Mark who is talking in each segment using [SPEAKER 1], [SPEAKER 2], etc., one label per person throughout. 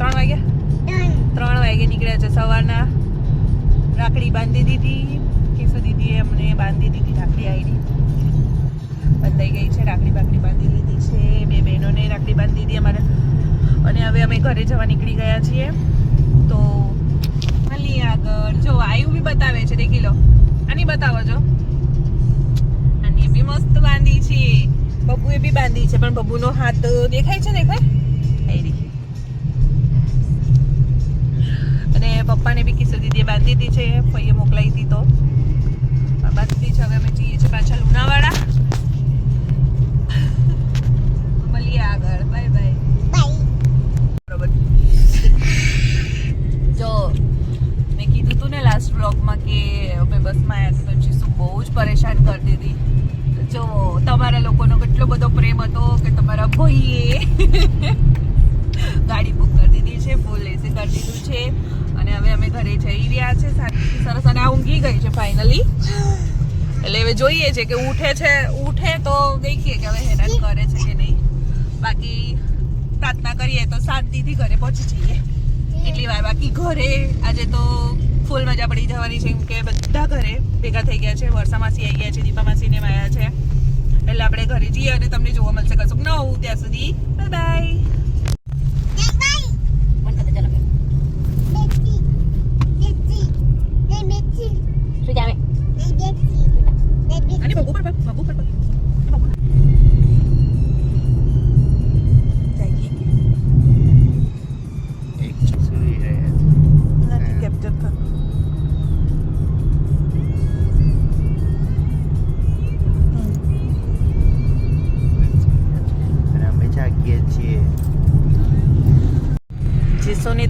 [SPEAKER 1] ત્રણ વાગ્યા ત્રણ વાગે નીકળ્યા છે સવારના. રાખડી બાંધી દીધી. કેશુ દીદીએ અમને બાંધી દીધી, રાખડી આવી બંધાઈ ગઈ છે, રાખડી બાકડી બાંધી લીધી છે. બે બહેનોને રાખડી બાંધી દીધી અમારે. અને હવે અમે ઘરે જવા નીકળી ગયા છીએ. તો ખાલી આગળ જો, આયુ બી બતાવે છે, દેખી લો. આની બતાવો જો. આની બી મસ્ત બાંધી છે. બબુએ બી બાંધી છે, પણ બબુનો હાથ દેખાય છે દેખાય આયરી અને પપ્પાને બી કિસ્સો દીદીએ બાંધી દીધી છે, ફઈએ મોકલાવી હતી તો. બાંધી દીધી છે, હવે અમે જઈએ છીએ પાછા લુણાવાડા. મળીએ આગળ. Bye bye. બરોબર. જો, મેં કીધું તું ને લાસ્ટ બ્લોગમાં કે અમે બસમાં આવ્યા બહુ જ પરેશાન કરતી હતી જો, તમારા લોકોનો કેટલો બધો પ્રેમ હતો કે તમારા ભાઈએ. ગાડી બુક કરી દીધી છે ફૂલ એસી કરી દીધું છે. અને હવે અમે ઘરે જઈ રહ્યા છે. સરસ અને આ ઊંઘી ગઈ છે ફાઇનલી એટલે હવે જોઈએ છે કે ઉઠે છે, ઉઠે તો દેખીએ કે હવે હેરાન કરે છે કે નહીં. બાકી પ્રાર્થના કરીએ તો શાંતિથી ઘરે પહોંચી જઈએ. એટલી વાર બાકી ઘરે આજે તો ફૂલ મજા પડી જવાની છે કે બધા ઘરે ભેગા થઈ ગયા છે. વર્ષા માસી આવી ગયા છે, દીપા માસીને આવ્યા છે. એટલે આપણે ઘરે જઈએ અને તમને જોવા મળશે કશુંક નવું ત્યાં સુધી.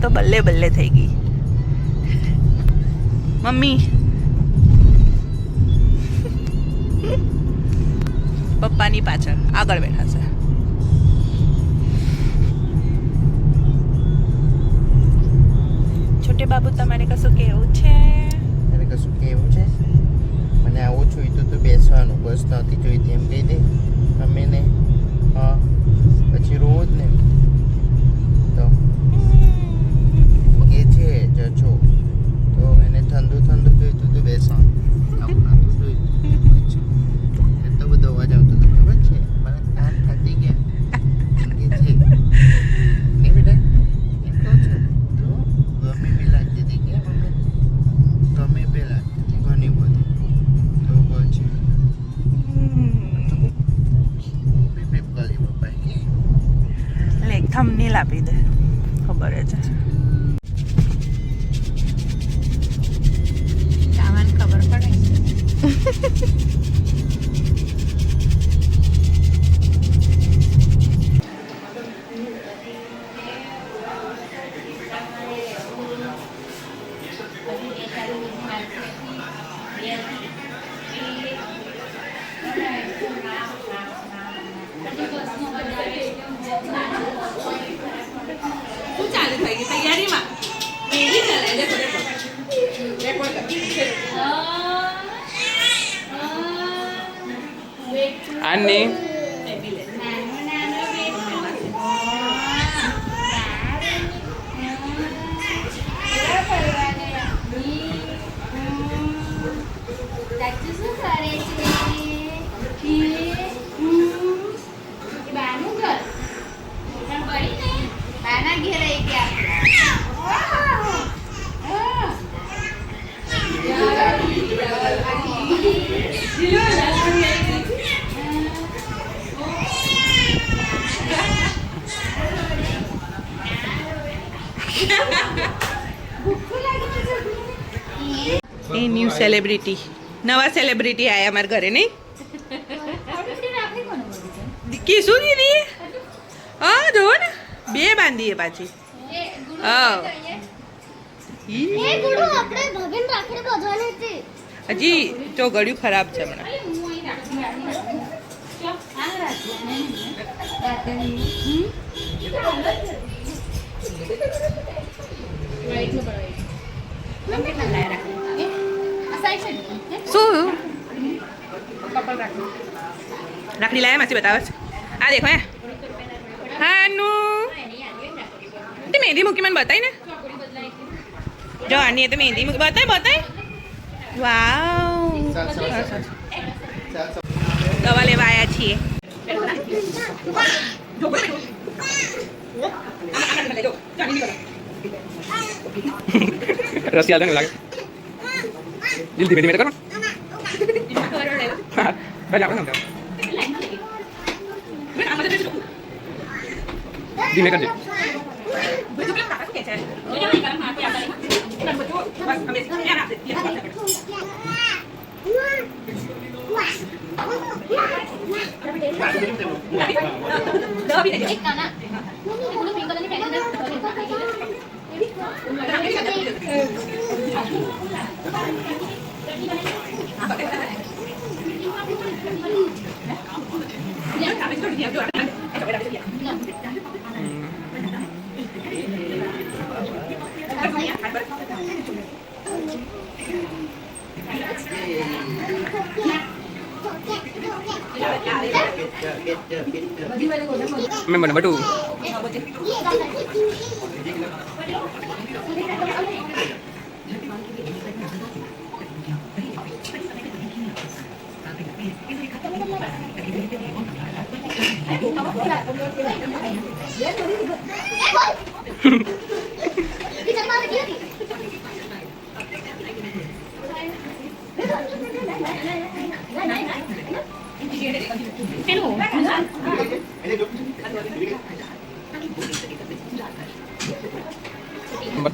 [SPEAKER 1] તો બલ્લે બલ્લે થઈ ગઈ. મમ્મી. પપ્પાની પાછળ આગળ બેઠા છે. છોટે બાબુ, તમારે કશું કેવું છે?
[SPEAKER 2] અને કશું કેવું છે? મને આવું જોઈતું તો બેસવાનું, બસ નહોતી જોઈતી, એમ કહી દે. અમે ને. હા, પછી રોજ ને. છે જજો તો એને ઠંડુ ઠંડુ જોઈતું હતું બેસવાનું. આવું નહોતું જોઈતું. એટલો બધો અવાજ આવતો હતો, ખબર છે? મારા કાન ફાટી ગયા. એમ આપી છે, નહીં બેટા, એમ
[SPEAKER 1] તૈયારીમાં મેરી ચાલે દેખો દેખો રેકોર્ડ
[SPEAKER 2] આને
[SPEAKER 1] સેલિબ્રિટી નવા સેલિબ્રિટી આયા અમારા ઘરે નહીં? કીશું નહીં? દીદી હા જો ને. બે બાંધીએ પાછી. હા. હજી તો ગળ્યું ખરાબ છે હમણાં. રાખડી લાયા માસી બતાવે છે આ દેખો હે. હા નુ તે મહેંદી મૂકી મને બતાવી ને. જો, આની તો મહેંદી મૂકી બતાય બતાય. વાવ. દવા લેવા આવ્યા છીએ.
[SPEAKER 3] રસી આલને લાગે. દિલ ધીમે ધીમે કરો.
[SPEAKER 4] Di kan, Cek.
[SPEAKER 3] Baju મને બટુ
[SPEAKER 4] Kita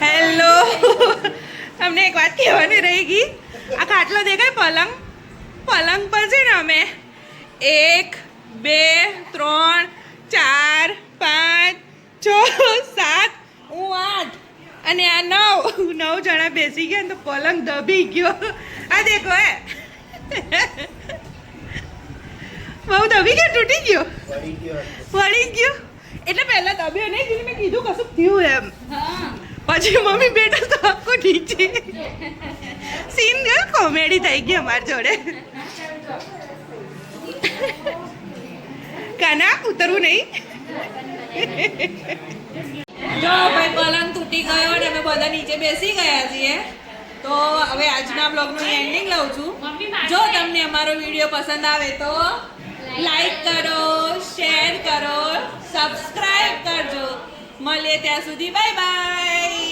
[SPEAKER 1] હેલો તમને એક વાત કહેવાની રહી ગઈ આ ખાટલો દેખાય પલંગ? પલંગ પર છે ને અમે. એક બે ત્રણ ચાર પાંચ છ સાત. હું આઠ. અને આ નવ. નવ જણા બેસી ગયા ને તો પલંગ દબી ગયો. આ દેખો હે. બહુ દબી ગયો તૂટી ગયો?
[SPEAKER 2] પડી ગયો.
[SPEAKER 1] એટલે પહેલા દબ્યો નહીં કીધું મેં કીધું કશું થયું એમ. પછી મમ્મી બેટા તો આખું નીચે. સીન કોમેડી થઈ ગઈ અમારી જોડે. કાના? ઉતરવું નહીં? જો ભાઈ પલંગ તૂટી ગયો અને અમે બધા નીચે બેસી ગયા છીએ. તો હવે આજના બ્લોગનું એન્ડિંગ લઉં છું. જો તમને અમારો વીડિયો પસંદ આવે તો લાઈક કરો શેર કરો સબસ્ક્રાઈબ કરજો. મળીએ ત્યાં સુધી. Bye bye